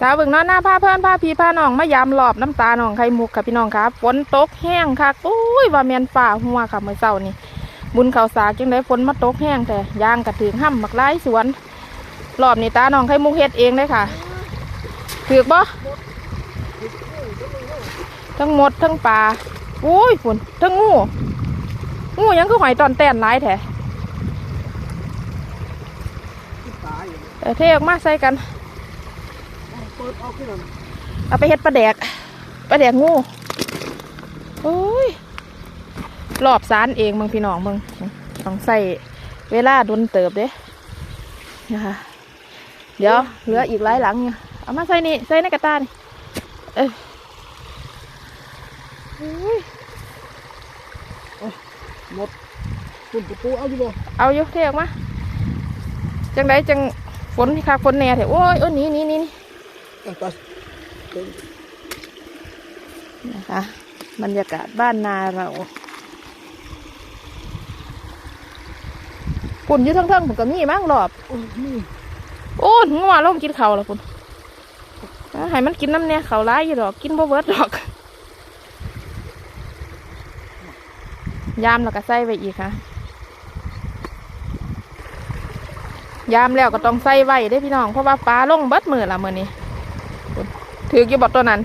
สาวบิ่งนอนหน้าผ้าเพื่อนผ้าพีผ้าน้องมายามหลอบน้ำตาหนองไข่มุกค่ะพี่น้องค่ะฝนตกแห้งค่ะอุ้ยว่าแมนฝ่าหัวค่ะเมื่อเช้านี่บุญเขาวสาจังได้ฝนมาตกแห้งแต่ยางกระถึงห้ำบักไร้สวนรอบนี้ตาหนองไข่มุกเฮ็ดเองเลยค่ะถือบ่ทั้งหมดทั้งปลาอุ้ยฝนทั้งงูงูยังคือหอยตอนแตนร้ายแท้ตายอยู่เออเทออกมาใส่กัน เปิดเอาขึ้นมาเอาไปเฮ็ดปลาแดกปลาแดกงูโอ้ยรอบสารเองมึงพี่น้องมึงต้องใส่เวลาดนเติบเด้นะคะเดี๋ยวเหลืออีกหลายหลังเนี่ยเอามาใส่นี่ใส่ในกระตานี่เออโอ้ยหมดคุณปูปูเอาอยู่บ่เอาอยู่เทออกมาจังไดจังฝนคักฝนแหน่เถอะโอ้ยโอ้ยหนี่นี่นี่ เอาไปนะคะ บรรยากาศบ้านนาเราปุ่นอยู่ทั้งๆผมก็มีมั้งรอบโอ้ยนี่โอ้ยงัวลงกินเขาวแล้วปุ่นเอาให้มันกินน้ำเนี่ยเขาวร้ายอยู่ดอกกินบ่เบิดดอก ยามแล้วก็ใส่ไว้อีกค่ะ ยามแล้วก็ต้องใส่ไว้ได้อพี่น้อง เพราะว่าปลาลงเบิดมือละมือนี้พุ่น ถือกี่บอตัวนั้น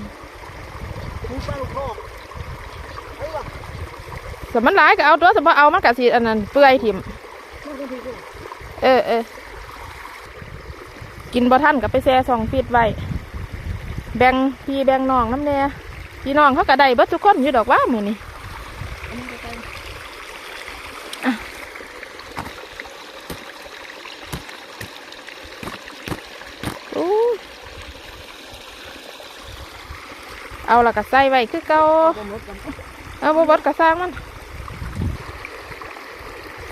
สมันร้ายก็เอาตัวสมมติเอามันกะสีอันนั้นเปื่อยถิ่มเออเออกินบอท่านกับไปแช่สองฟีดไว้ แบ่งพี่แบ่งน้องน้ำแน่พี่น้องเขากะได้เบิดทุกคนอยู่ดอกว่ามือนี่ เอาละก็ใส่ไว้คือเก่าก็หมดกันเอาบ่เบดก็สร้างมัน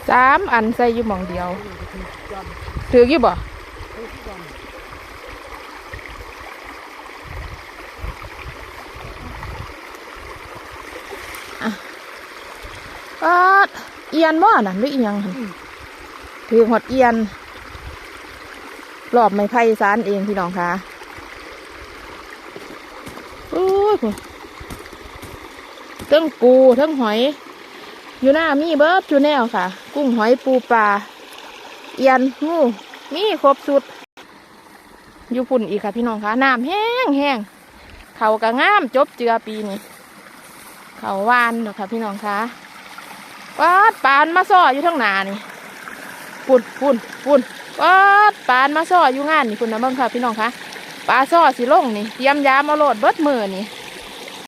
สามอันใส่อยู่หมองเดียวจันถือกี่บ่ทุกจันปาดเอียนบ่น่ะหรืออีหยังหั่นถือหดเอียนรอบไม้ไผ่สารเองพี่น้องค่ะโอ้ ยพุ่นเทั้งปูทั้งหอย อยู่หน้ามีเบิร์ดอยู่แนวค่ะ กุ้งหอยปูปลาเอียนงูมีครบสุด อยู่พุ่นอีกค่ะพี่น้องค่ะน้ำแห้งแห้งเขากระงามจบเจือปีนี้เขาวานเนาะค่ะพี่น้องคะปาดปานมาซ่ออยู่ทั้งหนานี่ปุ่นปุ่นปุ่นปาดปานมาซ่ออยู่งานนี่คุณนะเบิ่งค่ะพี่น้องคะปลาซ่อสิลงนี่เตรียมยามาโหลดเบิดมือนี่